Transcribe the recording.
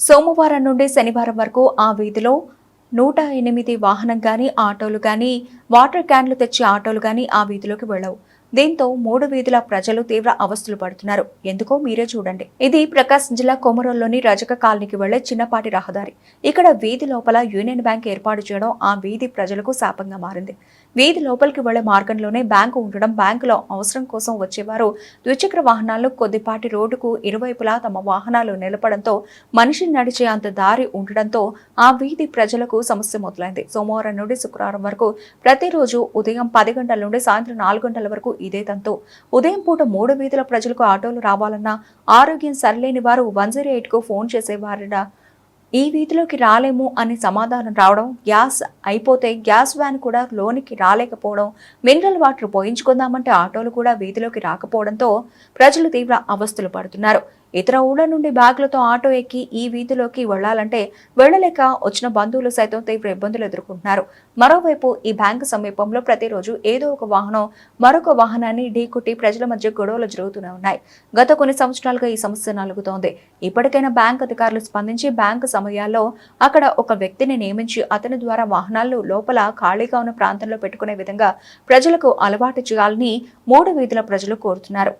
సోమవారం నుండి శనివారం వరకు ఆ వీధిలో నూట ఎనిమిది వాహనం కానీ ఆటోలు కానీ వాటర్ క్యాన్లు తెచ్చే ఆటోలు కానీ ఆ వీధిలోకి వెళ్ళవు. దీంతో మూడు వీధుల ప్రజలు తీవ్ర అవస్థలు పడుతున్నారు. ఎందుకో మీరే చూడండి. ఇది ప్రకాశం జిల్లా కొమరోల్లోని రజక కాలనీకి వెళ్ళే చిన్నపాటి రహదారి. ఇక్కడ వీధి లోపల యూనియన్ బ్యాంక్ ఏర్పాటు చేయడం ఆ వీధి ప్రజలకు శాపంగా మారింది. వీధి లోపలికి వెళ్ళే మార్గంలోనే బ్యాంకు ఉండడం బ్యాంకులో అవసరం కోసం వచ్చేవారు ద్విచక్ర వాహనాలు కొద్దిపాటి రోడ్డుకు ఇరువైపులా తమ వాహనాలు నిలపడంతో మనిషి నడిచే అంత దారి ఉండడంతో ఆ వీధి ప్రజలకు సమస్య మొదలైంది. సోమవారం నుండి శుక్రవారం వరకు ప్రతిరోజు ఉదయం పది గంటల నుండి సాయంత్రం నాలుగు గంటల వరకు ఇదే తంతు. ఉదయం పూట మూడు వీధుల ప్రజలకు ఆటోలు రావాలన్నా ఆరోగ్యం సరిలేని వారు వన్ జీరో ఎయిట్కు ఫోన్ చేసేవారట. ఈ వీధిలోకి రాలేము అని సమాధానం రావడం గ్యాస్ అయిపోతే గ్యాస్ వ్యాన్ కూడా లోనికి రాలేకపోవడం మినరల్ వాటర్ పోయించుకుందామంటే ఆటోలు కూడా వీధిలోకి రాకపోవడంతో ప్రజలు తీవ్ర అవస్థలు పడుతున్నారు. ఇతర ఊళ్ళ నుండి బ్యాగులతో ఆటో ఎక్కి ఈ వీధిలోకి వెళ్ళాలంటే వెళ్ళలేక వచ్చిన బంధువులు సైతం తీవ్ర ఇబ్బందులు ఎదుర్కొంటున్నారు. మరోవైపు ఈ బ్యాంకు సమీపంలో ప్రతిరోజు ఏదో ఒక వాహనం మరొక వాహనాన్ని ఢీకొట్టి ప్రజల మధ్య గొడవలు జరుగుతూనే ఉన్నాయి. గత కొన్ని సంవత్సరాలుగా ఈ సమస్య నలుగుతోంది. ఇప్పటికైనా బ్యాంక్ అధికారులు స్పందించి బ్యాంకు సమయాల్లో అక్కడ ఒక వ్యక్తిని నియమించి అతని ద్వారా వాహనాలు లోపల ఖాళీగా ఉన్న ప్రాంతంలో పెట్టుకునే విధంగా ప్రజలకు అలవాటు చేయాలని మూడు వీధుల ప్రజలు కోరుతున్నారు.